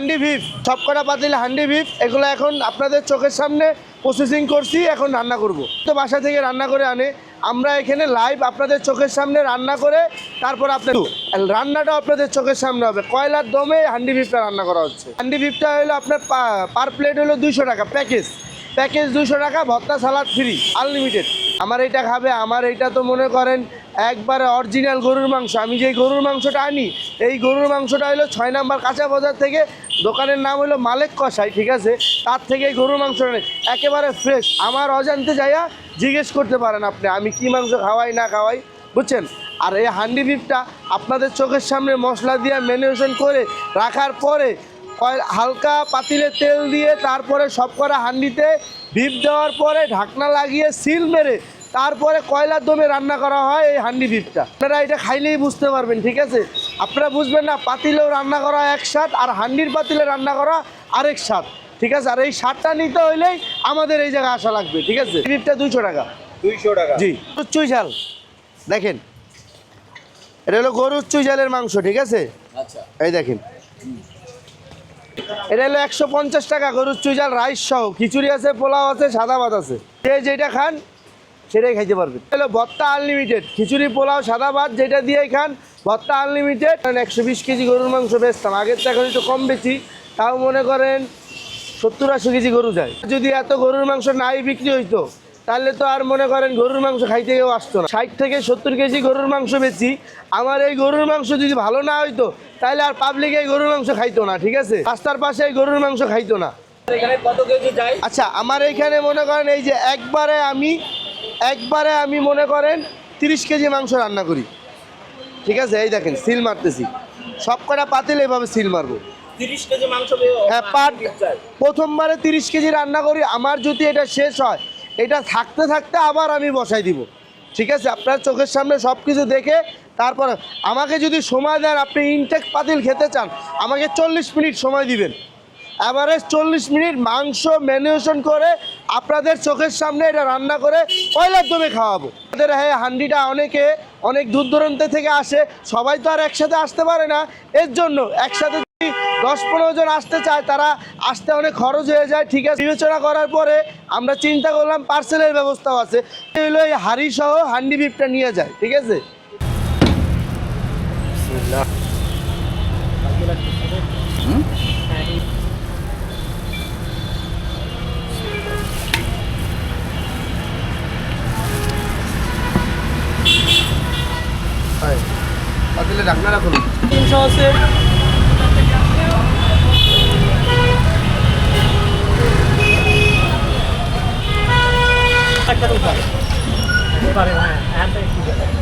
হান্ডি ভিপ সবকটা পাতিল, হান্ডি ভিপ, এগুলো এখন আপনাদের চোখের সামনে প্রসেসিং করছি, এখন রান্না করব। তো বাসা থেকে রান্না করে আনে। আমরা এখানে লাইভ আপনাদের চোখের সামনে রান্না করে তারপর আপনার রান্নাটা আপনাদের চোখের সামনে হবে। কয়লার দমে হান্ডি ভিপটা রান্না করা হচ্ছে। হান্ডি ভিপটা হলো আপনার পার প্লেট হলো দুইশো টাকা প্যাকেজ। প্যাকেজ দুশো টাকা, ভর্তা, সালাদ ফ্রি আনলিমিটেড আমার এটা খাবে, আমার এটা তো মনে করেন একবারে অরিজিনাল গরুর মাংস। আমি যে গরুর মাংসটা আনি, এই গরুর মাংসটা হলো ছয় নাম্বার কাঁচা বাজার থেকে, দোকানের নাম হলো মালেক কষাই ঠিক আছে? তার থেকে এই গরুর মাংসটা নেই একেবারে ফ্রেশ আমার অজান্তে যাইয়া জিজ্ঞেস করতে পারেন আপনি, আমি কি মাংস খাওয়াই, না খাওয়াই, বুঝছেন? আর এই হান্ডি বিফটা আপনাদের চোখের সামনে মশলা দিয়ে ম্যারিনেশন করে রাখার পরে হালকা পাতিলে তেল দিয়ে তারপরে সব করা হান্ডিতে ভিপ দেওয়ার পরে ঢাকনা লাগিয়ে সিল মেরে তারপরে কয়লার দমে রান্না করা হয় এই হান্ডি ভিপটা। আপনারা এটা খাইলেই বুঝতে পারবেন ঠিক আছে? আপনারা বুঝবেন না পাতিলেও রান্না করা এক স্বাদ আর হান্ডির পাতিলে রান্না করা আরেক স্বাদ ঠিক আছে? আর এই স্বাদটা নিতে হইলেই আমাদের এই জায়গায় আসা লাগবে ঠিক আছে? ভিপটা দুইশো টাকা। দুইশো টাকা। জি। চুই ঝাল দেখেন? এটা হলো গরুর চুই ঝালের মাংস ঠিক আছে? আচ্ছা। এই দেখেন। এটা হলো একশো পঞ্চাশ টাকা গরুর চুই ঝাল রাইস সহ। খিচুড়ি আছে পোলাও আছে সাদা ভাত আছে। যে যেটা খান সেটাই খাইতে পারবেন এটা হলো ভত্তা আনলিমিটেড খিচুড়ি পোলাও সাদা ভাত যেটা দিয়ে খান ভত্তা আনলিমিটেড একশো বিশ কেজি গরুর মাংস বেচতাম। আগের তো এখন একটু কম বেশি তাও মনে করেন সত্তর আশি কেজি গরু যায়। যদি এত গরুর মাংস নাই বিক্রি হইতো তাহলে তো আর মনে করেন গরুর মাংস খাইতে কেউ আসতো না। ষাট থেকে সত্তর কেজি গরুর মাংস বেচি। আমার এই গরুর মাংস যদি ভালো না হইতো তাহলে আর পাবলিক এই গরুর মাংস খাইতো না ঠিক আছে? রাস্তার পাশে এই গরুর মাংস খাইতো না। আচ্ছা আমার এইখানে মনে করেন এই যে একবারে আমি একবারে আমি মনে করেন তিরিশ কেজি মাংস রান্না করি। ঠিক আছে? এই দেখেন সিল মারতেছি। সব কটা পাতিল এভাবে সিল মারবো। হ্যাঁ পার প্রথমবারে তিরিশ কেজি রান্না করি আমার যদি এটা শেষ হয় এটা থাকতে থাকতে আবার আমি বসাই দিব। ঠিক আছে? আপনার চোখের সামনে সব কিছু দেখে তারপরে আমাকে যদি সময় দেন আপনি ইনটেক পাতিল খেতে চান আমাকে চল্লিশ মিনিট সময় দিবেন। অ্যাভারেজ চল্লিশ মিনিট মাংস ম্যানুয়েশন করে আপনাদের চোখের সামনে এটা রান্না করে কয়লার দমে খাওয়াবো। আমাদের হ্যাঁ হান্ডিটা অনেকে অনেক দূর দূরান্ত থেকে আসে সবাই তো আর একসাথে আসতে পারে না। এর জন্য একসাথে দশ পনেরো জন আসতে চায় তারা আসতে অনেক খরচ হয়ে যায় ঠিক আছে? বিবেচনা করার পরে আমরা চিন্তা করলাম পার্সেলের ব্যবস্থাও আছে। হলো এই হাড়ি সহ হান্ডি বিপটা নিয়ে যায় ঠিক আছে? পাতিলে ঢাকনা রাখুন। তিনশো আছে। হ্যাঁ হ্যাঁ একটু